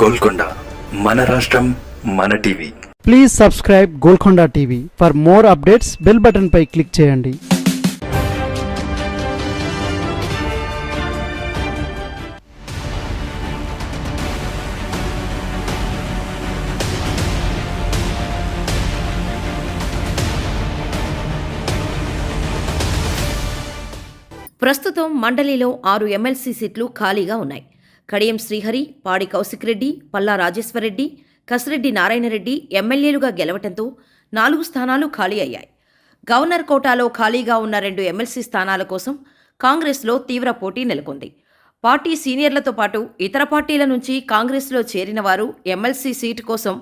గోల్కొండ మన రాష్ట్రం మన TV. Please subscribe Golconda TV for more updates bell button pi click చేయండి. ప్రస్తుతం మండలిలో ఆరు ఎమ్మెల్సీ సీట్లు ఖాళీగా ఉన్నాయి. కడియం శ్రీహరి పాడి కౌశిక్ రెడ్డి పల్లా రాజేశ్వరరెడ్డి కసిరెడ్డి నారాయణరెడ్డి ఎమ్మెల్యేలుగా గెలవటంతో నాలుగు స్థానాలు ఖాళీ అయ్యాయి. గవర్నర్ కోటాలో ఖాళీగా ఉన్న రెండు ఎమ్మెల్సీ స్థానాల కోసం కాంగ్రెస్లో తీవ్ర పోటీ నెలకొంది. పార్టీ సీనియర్లతో పాటు ఇతర పార్టీల నుంచి కాంగ్రెస్లో చేరిన వారు ఎమ్మెల్సీ సీటు కోసం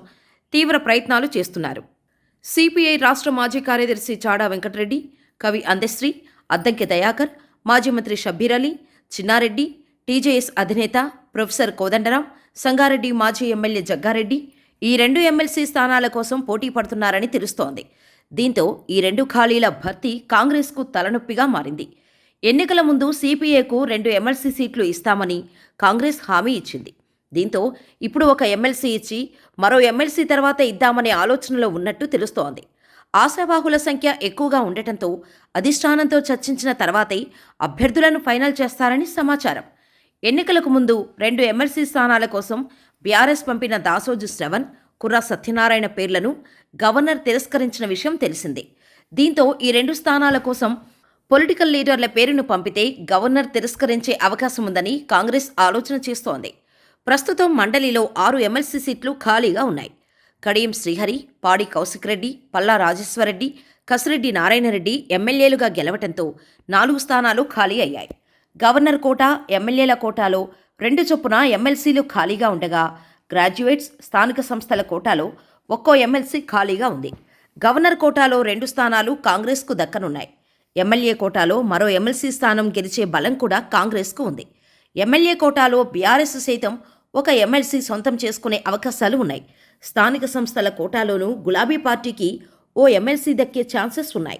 తీవ్ర ప్రయత్నాలు చేస్తున్నారు. సిపిఐ రాష్ట్ర మాజీ కార్యదర్శి చాడా వెంకటరెడ్డి కవి అందశ్రీ అద్దంకి దయాకర్ మాజీ మంత్రి షబ్బీర్ అలీ చిన్నారెడ్డి టీజేఎస్ అధినేత ప్రొఫెసర్ కోదండరాం సంగారెడ్డి మాజీ ఎమ్మెల్యే జగ్గారెడ్డి ఈ రెండు ఎమ్మెల్సీ స్థానాల కోసం పోటీ పడుతున్నారని తెలుస్తోంది. దీంతో ఈ రెండు ఖాళీల భర్తీ కాంగ్రెస్కు తలనొప్పిగా మారింది. ఎన్నికల ముందు సిపిఐకు రెండు ఎమ్మెల్సీ సీట్లు ఇస్తామని కాంగ్రెస్ హామీ ఇచ్చింది. దీంతో ఇప్పుడు ఒక ఎమ్మెల్సీ ఇచ్చి మరో ఎమ్మెల్సీ తర్వాత ఇద్దామనే ఆలోచనలో ఉన్నట్టు తెలుస్తోంది. ఆశావాహుల సంఖ్య ఎక్కువగా ఉండటంతో అధిష్టానంతో చర్చించిన తర్వాతే అభ్యర్థులను ఫైనల్ చేస్తారని సమాచారం. ఎన్నికలకు ముందు రెండు ఎమ్మెల్సీ స్థానాల కోసం బీఆర్ఎస్ పంపిన దాసోజు శ్రవణ్ కుర్రా సత్యనారాయణ పేర్లను గవర్నర్ తిరస్కరించిన విషయం తెలిసిందే. దీంతో ఈ రెండు స్థానాల కోసం పొలిటికల్ లీడర్ల పేరును పంపితే గవర్నర్ తిరస్కరించే అవకాశం ఉందని కాంగ్రెస్ ఆలోచన చేస్తోంది. ప్రస్తుతం మండలిలో ఆరు ఎమ్మెల్సీ సీట్లు ఖాళీగా ఉన్నాయి. కడియం శ్రీహరి పాడి కౌశిక్ రెడ్డి పల్లా రాజేశ్వరరెడ్డి కసిరెడ్డి నారాయణరెడ్డి ఎమ్మెల్యేలుగా గెలవటంతో నాలుగు స్థానాలు ఖాళీ అయ్యాయి. గవర్నర్ కోటా ఎమ్మెల్యేల కోటాలో రెండు చొప్పున ఎమ్మెల్సీలు ఖాళీగా ఉండగా గ్రాడ్యుయేట్స్ స్థానిక సంస్థల కోటాలో ఒక్కో ఎమ్మెల్సీ ఖాళీగా ఉంది. గవర్నర్ కోటాలో రెండు స్థానాలు కాంగ్రెస్కు దక్కనున్నాయి. ఎమ్మెల్యే కోటాలో మరో ఎమ్మెల్సీ స్థానం గెలిచే బలం కూడా కాంగ్రెస్కు ఉంది. ఎమ్మెల్యే కోటాలో బీఆర్ఎస్ సైతం ఒక ఎమ్మెల్సీ సొంతం చేసుకునే అవకాశాలు ఉన్నాయి. స్థానిక సంస్థల కోటాలోనూ గులాబీ పార్టీకి ఓ ఎమ్మెల్సీ దక్కే ఛాన్సెస్ ఉన్నాయి.